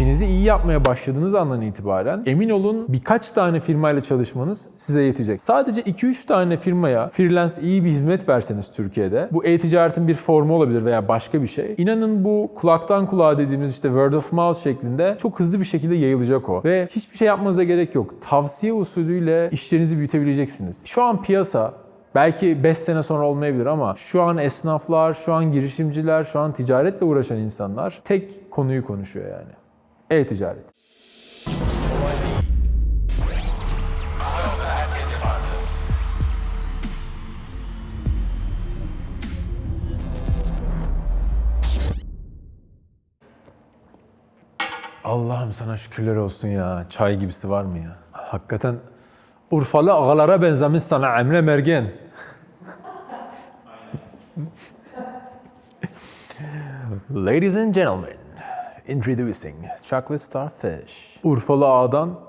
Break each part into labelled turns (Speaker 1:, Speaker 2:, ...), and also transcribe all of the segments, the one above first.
Speaker 1: işinizi iyi yapmaya başladığınız andan itibaren emin olun birkaç tane firmayla çalışmanız size yetecek. Sadece 2-3 tane firmaya freelance iyi bir hizmet verseniz Türkiye'de bu e-ticaretin bir formu olabilir veya başka bir şey. İnanın bu kulaktan kulağa dediğimiz işte word of mouth şeklinde çok hızlı bir şekilde yayılacak o. Ve hiçbir şey yapmanıza gerek yok. Tavsiye usulüyle işlerinizi büyütebileceksiniz. Şu an piyasa Belki 5 sene sonra olmayabilir ama şu an esnaflar, şu an girişimciler, şu an ticaretle uğraşan insanlar tek konuyu konuşuyor yani. E-ticaret. Allah'ım sana şükürler olsun ya. Çay gibisi var mı ya? Hakikaten Urfalı ağalara benzemiş sana Emre Mergen. Ladies and gentlemen, introducing Chocolate Starfish. Urfalı ağadan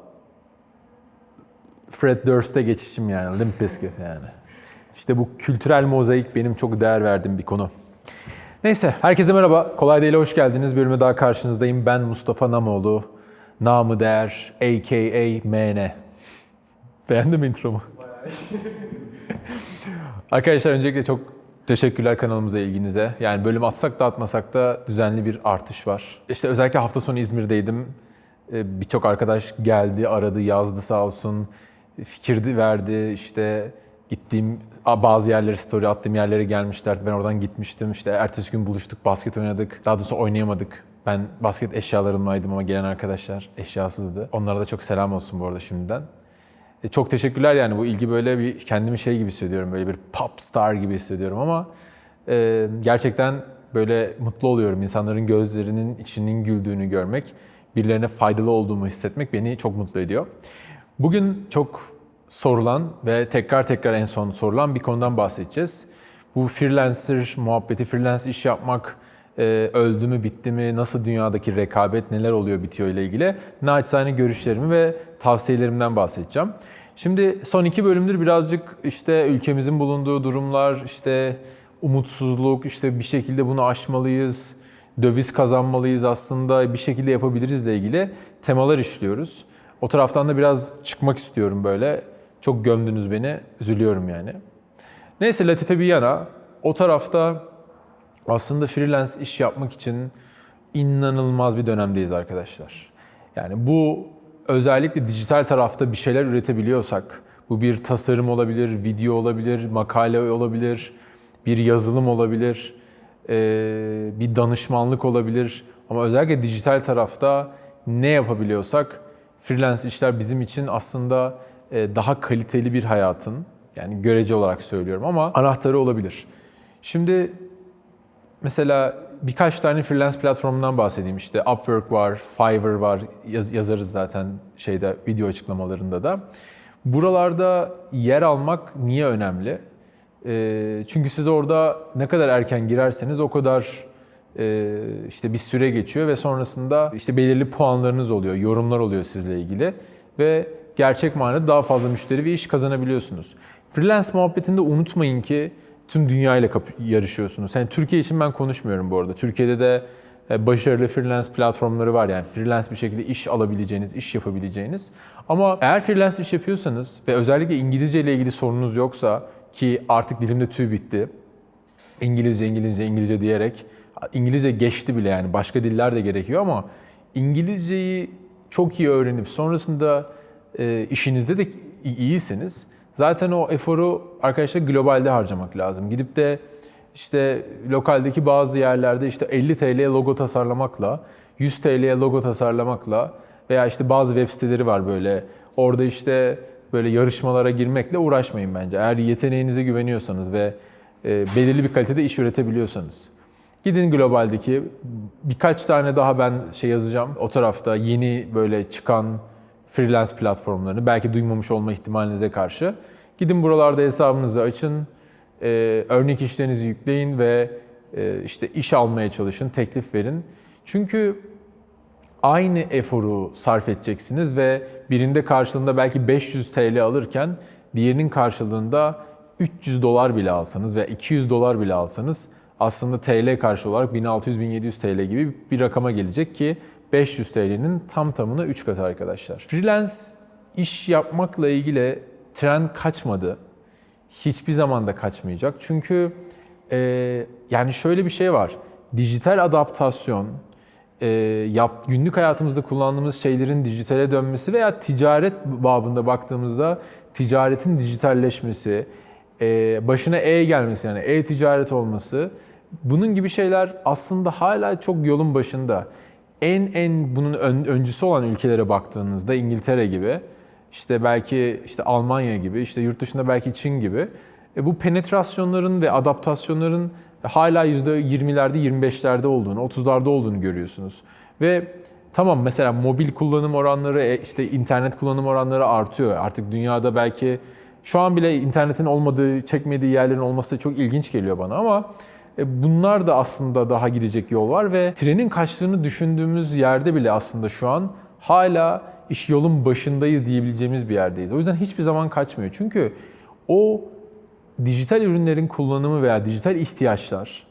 Speaker 1: Fred Durst'e geçişim yani, Limp Bizkit yani. İşte bu kültürel mozaik benim çok değer verdiğim bir konu. Neyse, herkese merhaba. Kolay Değil'e hoş geldiniz. Bir bölüme daha karşınızdayım. Ben Mustafa Namoğlu. Namı değer, a.k.a. MN. Beğendin mi intromu? Arkadaşlar öncelikle çok teşekkürler kanalımıza ilginize. Yani bölüm atsak da atmasak da düzenli bir artış var. İşte özellikle hafta sonu İzmir'deydim. Ee, Birçok arkadaş geldi, aradı, yazdı sağ olsun. Fikir verdi. İşte gittiğim bazı yerlere story attığım yerlere gelmişlerdi. Ben oradan gitmiştim. İşte ertesi gün buluştuk, basket oynadık. Daha doğrusu oynayamadık. Ben basket eşyalarımlaydım ama gelen arkadaşlar eşyasızdı. Onlara da çok selam olsun bu arada şimdiden. E, çok teşekkürler yani bu ilgi böyle bir kendimi şey gibi hissediyorum. Böyle bir pop star gibi hissediyorum ama e, gerçekten böyle mutlu oluyorum. İnsanların gözlerinin içinin güldüğünü görmek, birilerine faydalı olduğumu hissetmek beni çok mutlu ediyor. Bugün çok sorulan ve tekrar tekrar en son sorulan bir konudan bahsedeceğiz. Bu freelancer muhabbeti, freelance iş yapmak öldü mü, bitti mi, nasıl dünyadaki rekabet, neler oluyor, bitiyor ile ilgili naçizane görüşlerimi ve tavsiyelerimden bahsedeceğim. Şimdi son iki bölümdür birazcık işte ülkemizin bulunduğu durumlar, işte umutsuzluk, işte bir şekilde bunu aşmalıyız, döviz kazanmalıyız aslında bir şekilde yapabiliriz ile ilgili temalar işliyoruz. O taraftan da biraz çıkmak istiyorum böyle. Çok gömdünüz beni, üzülüyorum yani. Neyse Latife bir yana, o tarafta aslında freelance iş yapmak için inanılmaz bir dönemdeyiz arkadaşlar. Yani bu özellikle dijital tarafta bir şeyler üretebiliyorsak, bu bir tasarım olabilir, video olabilir, makale olabilir, bir yazılım olabilir, bir danışmanlık olabilir. Ama özellikle dijital tarafta ne yapabiliyorsak freelance işler bizim için aslında daha kaliteli bir hayatın, yani görece olarak söylüyorum ama anahtarı olabilir. Şimdi Mesela birkaç tane freelance platformundan bahsedeyim. İşte Upwork var, Fiverr var, yaz, yazarız zaten şeyde video açıklamalarında da. Buralarda yer almak niye önemli? E, çünkü siz orada ne kadar erken girerseniz o kadar e, işte bir süre geçiyor ve sonrasında işte belirli puanlarınız oluyor, yorumlar oluyor sizle ilgili ve gerçek manada daha fazla müşteri ve iş kazanabiliyorsunuz. Freelance muhabbetinde unutmayın ki tüm dünyayla yarışıyorsunuz. Yani Türkiye için ben konuşmuyorum bu arada. Türkiye'de de e, başarılı freelance platformları var yani freelance bir şekilde iş alabileceğiniz, iş yapabileceğiniz. Ama eğer freelance iş yapıyorsanız ve özellikle İngilizce ile ilgili sorunuz yoksa ki artık dilimde tüy bitti. İngilizce, İngilizce, İngilizce diyerek İngilizce geçti bile yani başka diller de gerekiyor ama İngilizceyi çok iyi öğrenip sonrasında e, işinizde de iyisiniz Zaten o eforu arkadaşlar globalde harcamak lazım. Gidip de işte lokaldeki bazı yerlerde işte 50 TL'ye logo tasarlamakla, 100 TL'ye logo tasarlamakla veya işte bazı web siteleri var böyle. Orada işte böyle yarışmalara girmekle uğraşmayın bence. Eğer yeteneğinize güveniyorsanız ve e, belirli bir kalitede iş üretebiliyorsanız. Gidin globaldeki birkaç tane daha ben şey yazacağım. O tarafta yeni böyle çıkan freelance platformlarını belki duymamış olma ihtimalinize karşı. Gidin buralarda hesabınızı açın, e, örnek işlerinizi yükleyin ve e, işte iş almaya çalışın, teklif verin. Çünkü aynı eforu sarf edeceksiniz ve birinde karşılığında belki 500 TL alırken diğerinin karşılığında 300 dolar bile alsanız ve 200 dolar bile alsanız aslında TL karşı olarak 1600-1700 TL gibi bir rakama gelecek ki 500 TL'nin tam tamına 3 katı arkadaşlar. Freelance iş yapmakla ilgili trend kaçmadı. Hiçbir zaman da kaçmayacak. Çünkü e, yani şöyle bir şey var. Dijital adaptasyon, e, yap, günlük hayatımızda kullandığımız şeylerin dijitale dönmesi veya ticaret babında baktığımızda ticaretin dijitalleşmesi, e, başına E gelmesi yani e-ticaret olması bunun gibi şeyler aslında hala çok yolun başında. En en bunun ön- öncüsü olan ülkelere baktığınızda İngiltere gibi, işte belki işte Almanya gibi, işte yurt dışında belki Çin gibi e, bu penetrasyonların ve adaptasyonların hala %20'lerde, 25'lerde olduğunu, 30'larda olduğunu görüyorsunuz. Ve tamam mesela mobil kullanım oranları, e, işte internet kullanım oranları artıyor. Artık dünyada belki şu an bile internetin olmadığı, çekmediği yerlerin olması çok ilginç geliyor bana ama bunlar da aslında daha gidecek yol var ve trenin kaçtığını düşündüğümüz yerde bile aslında şu an hala iş yolun başındayız diyebileceğimiz bir yerdeyiz. O yüzden hiçbir zaman kaçmıyor. Çünkü o dijital ürünlerin kullanımı veya dijital ihtiyaçlar,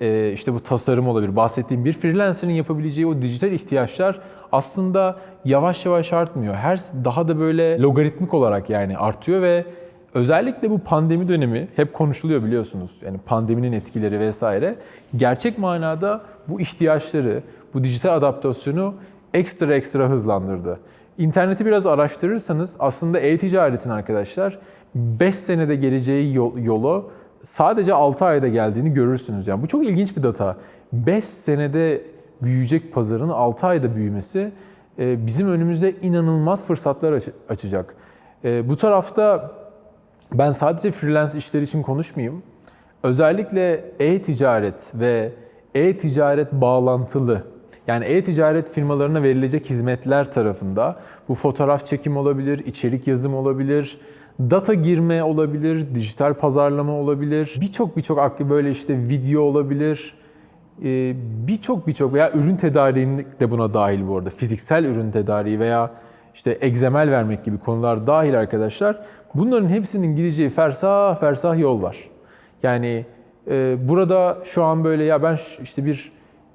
Speaker 1: e, işte bu tasarım olabilir, bahsettiğim bir freelancer'ın yapabileceği o dijital ihtiyaçlar aslında yavaş yavaş artmıyor. Her daha da böyle logaritmik olarak yani artıyor ve özellikle bu pandemi dönemi hep konuşuluyor biliyorsunuz. Yani pandeminin etkileri vesaire. Gerçek manada bu ihtiyaçları, bu dijital adaptasyonu ekstra ekstra hızlandırdı. İnterneti biraz araştırırsanız aslında e-ticaretin arkadaşlar 5 senede geleceği yol, yolu sadece 6 ayda geldiğini görürsünüz. Yani bu çok ilginç bir data. 5 senede büyüyecek pazarın 6 ayda büyümesi e, bizim önümüzde inanılmaz fırsatlar aç- açacak. E, Bu tarafta ben sadece freelance işler için konuşmayayım. Özellikle e-ticaret ve e-ticaret bağlantılı yani e-ticaret firmalarına verilecek hizmetler tarafında bu fotoğraf çekim olabilir, içerik yazım olabilir, data girme olabilir, dijital pazarlama olabilir. Birçok birçok aklı böyle işte video olabilir. Ee, Birçok birçok veya ürün tedariği de buna dahil bu arada. Fiziksel ürün tedariği veya işte egzemel vermek gibi konular dahil arkadaşlar. Bunların hepsinin gideceği fersah fersah yol var. Yani e, burada şu an böyle ya ben işte bir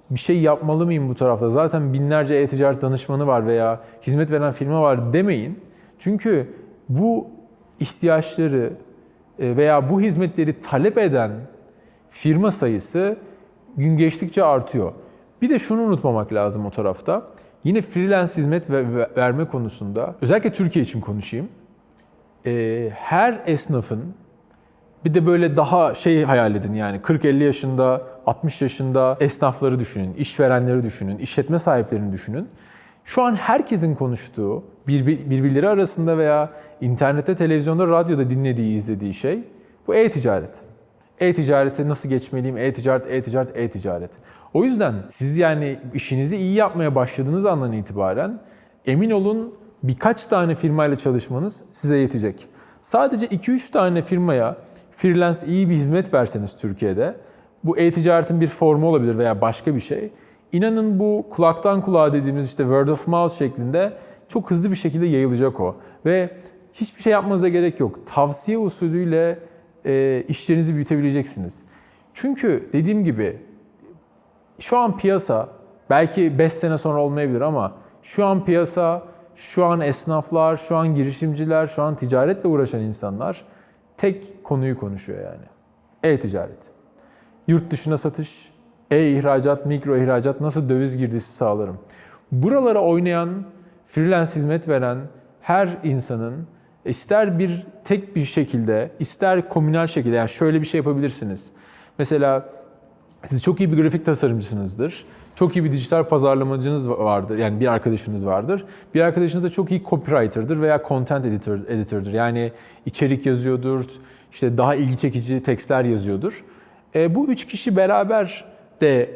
Speaker 1: bir şey yapmalı mıyım bu tarafta? Zaten binlerce e-ticaret danışmanı var veya hizmet veren firma var demeyin. Çünkü bu ihtiyaçları e, veya bu hizmetleri talep eden firma sayısı gün geçtikçe artıyor. Bir de şunu unutmamak lazım o tarafta. Yine freelance hizmet ve- ve- verme konusunda özellikle Türkiye için konuşayım. E, her esnafın bir de böyle daha şey hayal edin yani 40-50 yaşında, 60 yaşında esnafları düşünün, işverenleri düşünün, işletme sahiplerini düşünün. Şu an herkesin konuştuğu, birbi- birbirleri arasında veya internette, televizyonda, radyoda dinlediği, izlediği şey bu e-ticaret. E-ticarete nasıl geçmeliyim? E-ticaret, e-ticaret, e-ticaret. O yüzden siz yani işinizi iyi yapmaya başladığınız andan itibaren emin olun birkaç tane firmayla çalışmanız size yetecek. Sadece 2-3 tane firmaya freelance iyi bir hizmet verseniz Türkiye'de, bu e-ticaretin bir formu olabilir veya başka bir şey. İnanın bu kulaktan kulağa dediğimiz işte word of mouth şeklinde çok hızlı bir şekilde yayılacak o. Ve hiçbir şey yapmanıza gerek yok. Tavsiye usulüyle e, işlerinizi büyütebileceksiniz. Çünkü dediğim gibi şu an piyasa belki 5 sene sonra olmayabilir ama şu an piyasa, şu an esnaflar, şu an girişimciler, şu an ticaretle uğraşan insanlar tek konuyu konuşuyor yani. E-ticaret. Yurt dışına satış, e-ihracat, mikro ihracat nasıl döviz girdisi sağlarım? Buralara oynayan, freelance hizmet veren her insanın ister bir tek bir şekilde, ister komünel şekilde yani şöyle bir şey yapabilirsiniz. Mesela siz çok iyi bir grafik tasarımcısınızdır. Çok iyi bir dijital pazarlamacınız vardır. Yani bir arkadaşınız vardır. Bir arkadaşınız da çok iyi copywriter'dır veya content editor, editor'dır. Yani içerik yazıyordur, işte daha ilgi çekici tekstler yazıyordur. E, bu üç kişi beraber de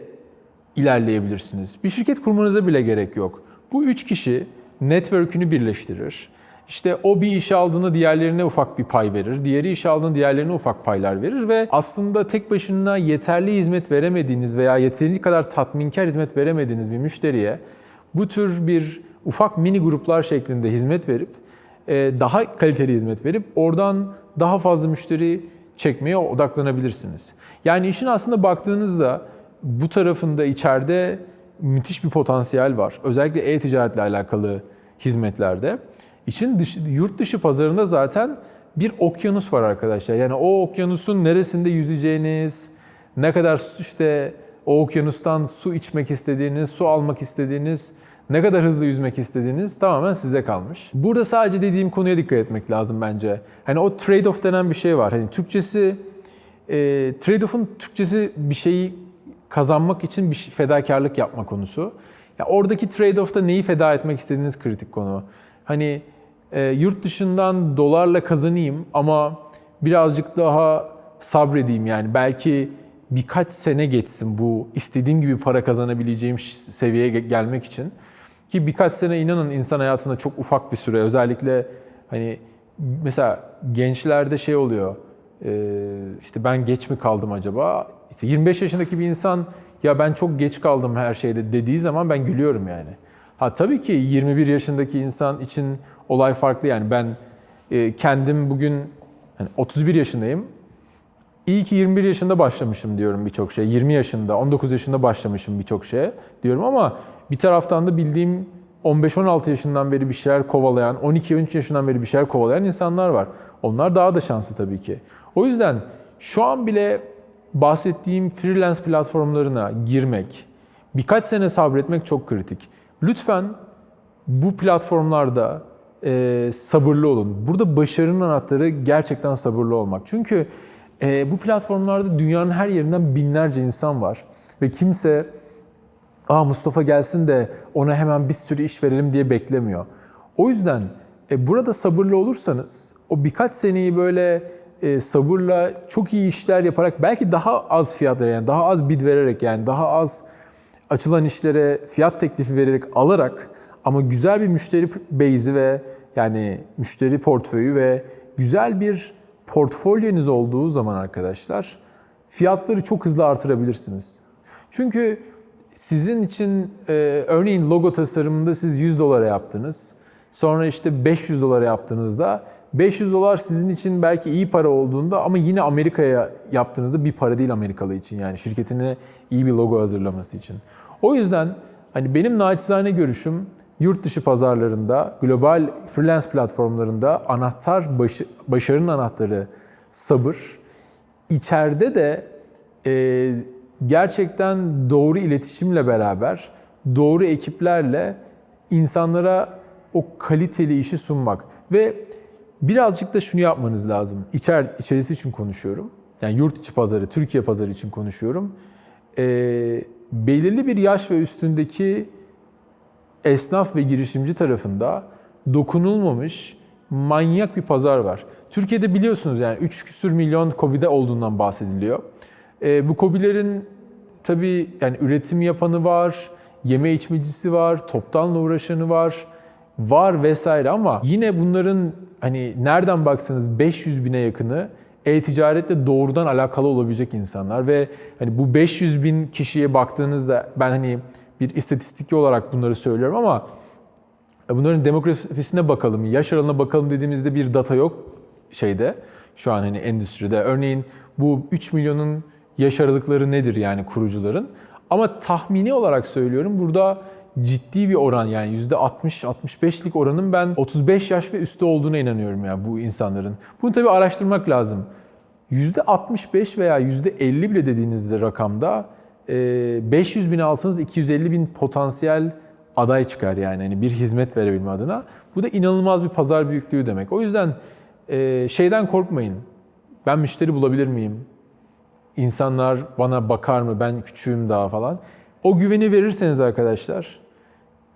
Speaker 1: ilerleyebilirsiniz. Bir şirket kurmanıza bile gerek yok. Bu üç kişi network'ünü birleştirir. İşte o bir işe aldığında diğerlerine ufak bir pay verir. Diğeri işe aldığında diğerlerine ufak paylar verir ve aslında tek başına yeterli hizmet veremediğiniz veya yeterince kadar tatminkar hizmet veremediğiniz bir müşteriye bu tür bir ufak mini gruplar şeklinde hizmet verip e, daha kaliteli hizmet verip oradan daha fazla müşteri çekmeye odaklanabilirsiniz. Yani işin aslında baktığınızda bu tarafında içeride müthiş bir potansiyel var. Özellikle e-ticaretle alakalı hizmetlerde. İçin dışı, yurt dışı pazarında zaten bir okyanus var arkadaşlar. Yani o okyanusun neresinde yüzeceğiniz, ne kadar işte o okyanustan su içmek istediğiniz, su almak istediğiniz, ne kadar hızlı yüzmek istediğiniz tamamen size kalmış. Burada sadece dediğim konuya dikkat etmek lazım bence. Hani o trade-off denen bir şey var. Hani Türkçesi, e, trade-off'un Türkçesi bir şeyi kazanmak için bir şey- fedakarlık yapma konusu. Ya oradaki trade-off'ta neyi feda etmek istediğiniz kritik konu. Hani e, yurt dışından dolarla kazanayım ama birazcık daha sabredeyim yani belki birkaç sene geçsin bu istediğim gibi para kazanabileceğim seviyeye ge- gelmek için. Ki birkaç sene inanın insan hayatında çok ufak bir süre. Özellikle hani mesela gençlerde şey oluyor. e, işte ben geç mi kaldım acaba? İşte 25 yaşındaki bir insan ya ben çok geç kaldım her şeyde dediği zaman ben gülüyorum yani. Ha tabii ki 21 yaşındaki insan için olay farklı yani ben e, kendim bugün hani 31 yaşındayım. İyi ki 21 yaşında başlamışım diyorum birçok şey. 20 yaşında, 19 yaşında başlamışım birçok şeye diyorum ama bir taraftan da bildiğim 15-16 yaşından beri bir şeyler kovalayan, 12-13 yaşından beri bir şeyler kovalayan insanlar var. Onlar daha da şanslı tabii ki. O yüzden şu an bile bahsettiğim freelance platformlarına girmek, birkaç sene sabretmek çok kritik. Lütfen bu platformlarda e, sabırlı olun. Burada başarının anahtarı gerçekten sabırlı olmak. Çünkü e, bu platformlarda dünyanın her yerinden binlerce insan var. Ve kimse Aa Mustafa gelsin de ona hemen bir sürü iş verelim diye beklemiyor. O yüzden e, burada sabırlı olursanız o birkaç seneyi böyle e, sabırla çok iyi işler yaparak belki daha az fiyat yani daha az bid vererek yani daha az açılan işlere fiyat teklifi vererek alarak ama güzel bir müşteri base'i ve yani müşteri portföyü ve güzel bir portfolyonuz olduğu zaman arkadaşlar fiyatları çok hızlı artırabilirsiniz. Çünkü sizin için e, örneğin logo tasarımında siz 100 dolara yaptınız. Sonra işte 500 dolara yaptığınızda 500 dolar sizin için belki iyi para olduğunda ama yine Amerika'ya yaptığınızda bir para değil Amerikalı için yani şirketine iyi bir logo hazırlaması için. O yüzden hani benim naçizane görüşüm yurt dışı pazarlarında, global freelance platformlarında anahtar başı, başarının anahtarı sabır. İçeride de e, gerçekten doğru iletişimle beraber, doğru ekiplerle insanlara o kaliteli işi sunmak ve birazcık da şunu yapmanız lazım. İçer, içerisi için konuşuyorum. Yani yurt içi pazarı, Türkiye pazarı için konuşuyorum. E, belirli bir yaş ve üstündeki esnaf ve girişimci tarafında dokunulmamış manyak bir pazar var. Türkiye'de biliyorsunuz yani 3 küsür milyon KOBİ'de olduğundan bahsediliyor. E, bu KOBİ'lerin tabii yani üretim yapanı var, yeme içmecisi var, toptanla uğraşanı var, var vesaire ama yine bunların hani nereden baksanız 500 bine yakını e-ticaretle doğrudan alakalı olabilecek insanlar ve hani bu 500 bin kişiye baktığınızda ben hani bir istatistik olarak bunları söylüyorum ama bunların demografisine bakalım, yaş aralığına bakalım dediğimizde bir data yok şeyde şu an hani endüstride. Örneğin bu 3 milyonun yaş aralıkları nedir yani kurucuların? Ama tahmini olarak söylüyorum burada ciddi bir oran yani %60-65'lik oranın ben 35 yaş ve üstü olduğuna inanıyorum ya bu insanların. Bunu tabii araştırmak lazım. %65 veya %50 bile dediğinizde rakamda e, 500 bin alsanız 250 bin potansiyel aday çıkar yani hani bir hizmet verebilme adına. Bu da inanılmaz bir pazar büyüklüğü demek. O yüzden e, şeyden korkmayın. Ben müşteri bulabilir miyim? İnsanlar bana bakar mı? Ben küçüğüm daha falan. O güveni verirseniz arkadaşlar,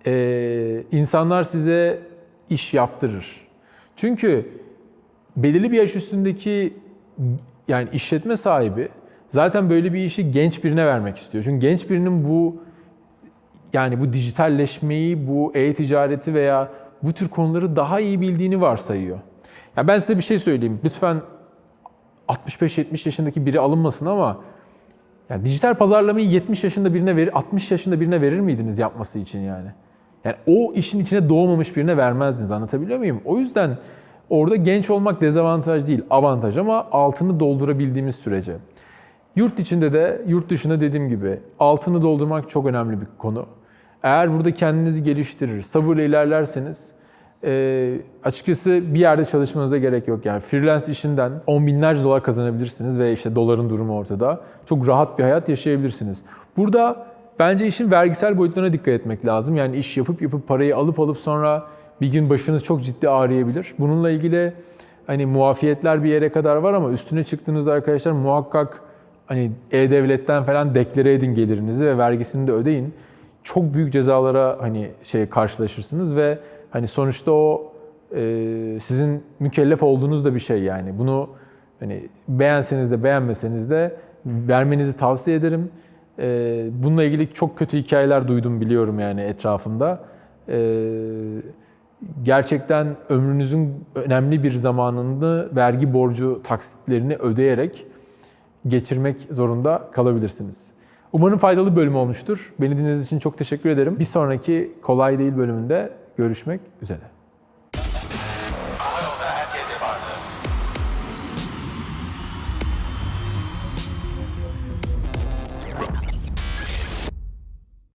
Speaker 1: e, insanlar size iş yaptırır. Çünkü belirli bir yaş üstündeki yani işletme sahibi zaten böyle bir işi genç birine vermek istiyor. Çünkü genç birinin bu yani bu dijitalleşmeyi, bu e-ticareti veya bu tür konuları daha iyi bildiğini varsayıyor. Ya ben size bir şey söyleyeyim. Lütfen 65-70 yaşındaki biri alınmasın ama yani dijital pazarlamayı 70 yaşında birine verir, 60 yaşında birine verir miydiniz yapması için yani? Yani o işin içine doğmamış birine vermezdiniz. Anlatabiliyor muyum? O yüzden orada genç olmak dezavantaj değil, avantaj ama altını doldurabildiğimiz sürece. Yurt içinde de yurt dışında dediğim gibi altını doldurmak çok önemli bir konu. Eğer burada kendinizi geliştirir, sabırla ilerlerseniz e, açıkçası bir yerde çalışmanıza gerek yok. Yani freelance işinden on binlerce dolar kazanabilirsiniz ve işte doların durumu ortada. Çok rahat bir hayat yaşayabilirsiniz. Burada bence işin vergisel boyutlarına dikkat etmek lazım. Yani iş yapıp yapıp parayı alıp alıp sonra bir gün başınız çok ciddi ağrıyabilir. Bununla ilgili hani muafiyetler bir yere kadar var ama üstüne çıktığınızda arkadaşlar muhakkak hani e-devletten falan deklare edin gelirinizi ve vergisini de ödeyin. Çok büyük cezalara hani şey karşılaşırsınız ve hani sonuçta o e, sizin mükellef olduğunuz da bir şey yani. Bunu hani beğenseniz de beğenmeseniz de vermenizi tavsiye ederim. E, bununla ilgili çok kötü hikayeler duydum biliyorum yani etrafımda. E, gerçekten ömrünüzün önemli bir zamanını vergi borcu taksitlerini ödeyerek geçirmek zorunda kalabilirsiniz. Umarım faydalı bölüm olmuştur. Beni dinlediğiniz için çok teşekkür ederim. Bir sonraki Kolay Değil bölümünde görüşmek üzere.